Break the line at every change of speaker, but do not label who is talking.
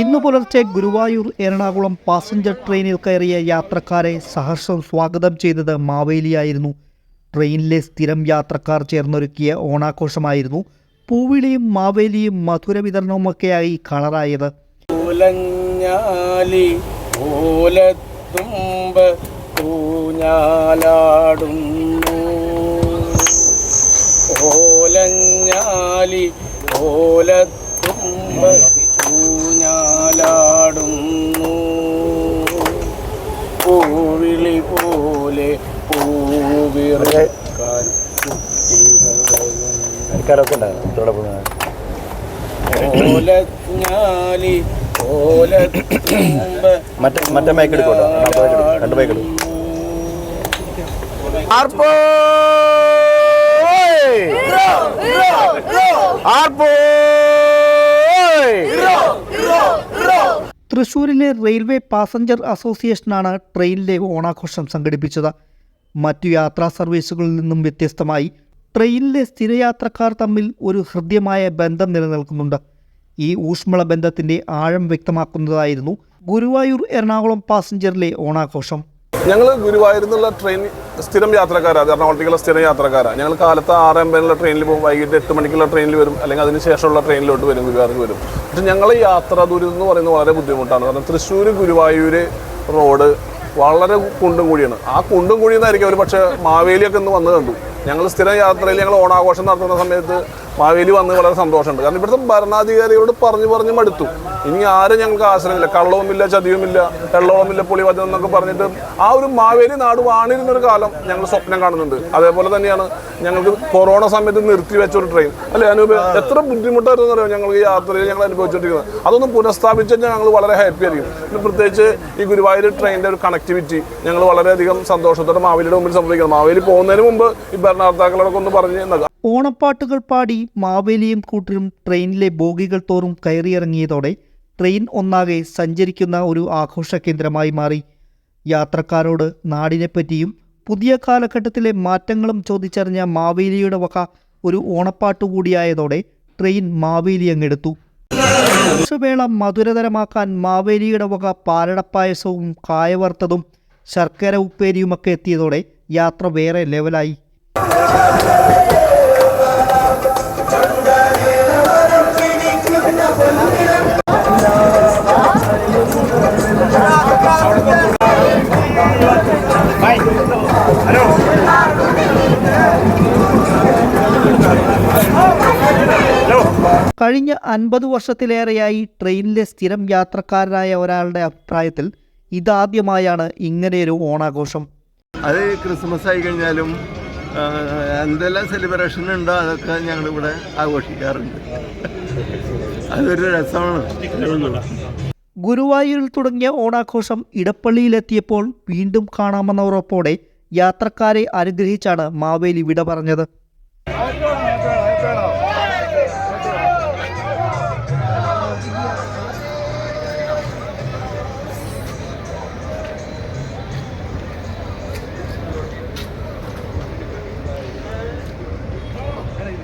ഇന്നു പുലർച്ചെ ഗുരുവായൂർ എറണാകുളം പാസഞ്ചർ ട്രെയിനിൽ കയറിയ യാത്രക്കാരെ സഹർഷം സ്വാഗതം ചെയ്തത് മാവേലിയായിരുന്നു. ട്രെയിനിലെ സ്ഥിരം യാത്രക്കാർ ചേർന്നൊരുക്കിയ ഓണാഘോഷമായിരുന്നു പൂവിളിയും മാവേലിയും മധുര വിതരണവുമൊക്കെയായി കളറായത്.
ഓലഞ്ഞാലി ഓലത്തുമ്പ ഊഞ്ഞാലാടുന്നു പൂവിളി പോലെ പൂവിറക്കാൻ ഓലത്തുമ്പ
മറ്റേ മറ്റേ മൈക്ക് എടുക്കോട്ടോ രണ്ട് മൈക്ക് എടുക്കും. ആർപ്പോ ആർപ്പോ!
തൃശൂരിലെ റെയിൽവേ പാസഞ്ചർ അസോസിയേഷനാണ് ട്രെയിനിലെ ഓണാഘോഷം സംഘടിപ്പിച്ചത്. മറ്റു യാത്രാ സർവീസുകളിൽ നിന്നും വ്യത്യസ്തമായി ട്രെയിനിലെ സ്ഥിരയാത്രക്കാർ തമ്മിൽ ഒരു ഹൃദ്യമായ ബന്ധം നിലനിൽക്കുന്നുണ്ട്. ഈ ഊഷ്മള ബന്ധത്തിന്റെ ആഴം വ്യക്തമാക്കുന്നതായിരുന്നു ഗുരുവായൂർ എറണാകുളം പാസഞ്ചറിലെ ഓണാഘോഷം.
ഞങ്ങൾ ഗുരുവായൂരിൽ നിന്നുള്ള ട്രെയിൻ സ്ഥിരം യാത്രക്കാരാണ് എറണാകുളത്തേക്കുള്ള സ്ഥിരം യാത്രക്കാരാണ് ഞങ്ങൾ കാലത്ത് ആറ് അമ്പതിനുള്ള ട്രെയിനിൽ പോകും വൈകിട്ട് എട്ട് മണിക്കുള്ള ട്രെയിനിൽ വരും അല്ലെങ്കിൽ അതിന് ശേഷമുള്ള ട്രെയിനിലോട്ട് വരും ഗുരുവായൂർക്ക് വരും. പക്ഷെ ഞങ്ങളെ യാത്രാ ദൂരം എന്ന് പറയുന്നത് വളരെ ബുദ്ധിമുട്ടാണ്. കാരണം തൃശ്ശൂർ ഗുരുവായൂർ റോഡ് വളരെ കുണ്ടും കുഴിയാണ്. ആ കുണ്ടും കുഴിയിൽ അവർ പക്ഷേ മാവേലിയൊക്കെ ഒന്ന് വന്ന് കണ്ടു. ഞങ്ങൾ സ്ഥിര യാത്രയിൽ ഞങ്ങൾ ഓണാഘോഷം നടത്തുന്ന സമയത്ത് മാവേലി വന്ന് വളരെ സന്തോഷമുണ്ട്. കാരണം ഇവിടുത്തെ ഭരണാധികാരിയോട് പറഞ്ഞു പറഞ്ഞു മടുത്തു. ഇനി ആരും ഞങ്ങൾക്ക് ആശ്രയമില്ല. കള്ളവുമില്ല ചതിയുമില്ല വെള്ളവുമില്ല പുളിവചനം എന്നൊക്കെ പറഞ്ഞിട്ട് ആ ഒരു മാവേലി നാട് വാണിരുന്നൊരു കാലം ഞങ്ങൾ സ്വപ്നം കാണുന്നുണ്ട്. അതേപോലെ തന്നെയാണ് ഞങ്ങൾക്ക് കൊറോണ സമയത്ത് നിർത്തി വെച്ച ഒരു ട്രെയിൻ അല്ലെ അനൂപ്? എത്ര ബുദ്ധിമുട്ടായിരുന്നു അറിയാം ഞങ്ങൾക്ക് ഈ യാത്രയിൽ ഞങ്ങൾ അനുഭവിച്ചുകൊണ്ടിരിക്കുന്നത് അതൊന്നും പുനഃസ്ഥാപിച്ചാൽ ഞങ്ങൾ വളരെ ഹാപ്പി ആയിരിക്കും. പിന്നെ പ്രത്യേകിച്ച് ഈ ഗുരുവായൂർ ട്രെയിനിന്റെ ഒരു കണക്ടിവിറ്റി ഞങ്ങൾ വളരെയധികം സന്തോഷത്തോടെ മാവേലിയുടെ മുമ്പിൽ സംഭവിക്കുന്നത് മാവേലി പോകുന്നതിന് മുമ്പ് ഈ ഭരണകർത്താക്കളോടൊക്കെ പറഞ്ഞ്
ഓണപ്പാട്ടുകൾ പാടി മാവേലിയും കൂട്ടരും ട്രെയിനിലെ ബോഗികൾ തോറും കയറിയിറങ്ങിയതോടെ ട്രെയിൻ ഒന്നാകെ സഞ്ചരിക്കുന്ന ഒരു ആഘോഷ കേന്ദ്രമായി മാറി. യാത്രക്കാരോട് നാടിനെപ്പറ്റിയും പുതിയ കാലഘട്ടത്തിലെ മാറ്റങ്ങളും ചോദിച്ചറിഞ്ഞ മാവേലിയുടെ വക ഒരു ഓണപ്പാട്ട് കൂടിയായതോടെ ട്രെയിൻ മാവേലി അങ്ങെടുത്തു. വേള മധുരതരമാക്കാൻ മാവേലിയുടെ വക പാലടപ്പായസവും കായവർത്തതും ശർക്കര ഉപ്പേരിയുമൊക്കെ എത്തിയതോടെ യാത്ര വേറെ ലെവലായി കഴിഞ്ഞ അൻപത് വർഷത്തിലേറെയായി ട്രെയിനിലെ സ്ഥിരം യാത്രക്കാരനായ ഒരാളുടെ അഭിപ്രായത്തിൽ ഇതാദ്യമായാണ് ഇങ്ങനെയൊരു ഓണാഘോഷം.
അത് ക്രിസ്മസ് ആയി കഴിഞ്ഞാലും എന്തെല്ലാം സെലിബ്രേഷൻ ഉണ്ടോ അതൊക്കെ ഞങ്ങളിവിടെ ആഘോഷിക്കാറുണ്ട്. അതൊരു രസമാണ്.
ഗുരുവായൂരിൽ തുടങ്ങിയ ഓണാഘോഷം ഇടപ്പള്ളിയിലെത്തിയപ്പോൾ വീണ്ടും കാണാമെന്ന ഉറപ്പോടെ യാത്രക്കാരെ അനുഗ്രഹിച്ചാണ് മാവേലി വിട പറഞ്ഞത്.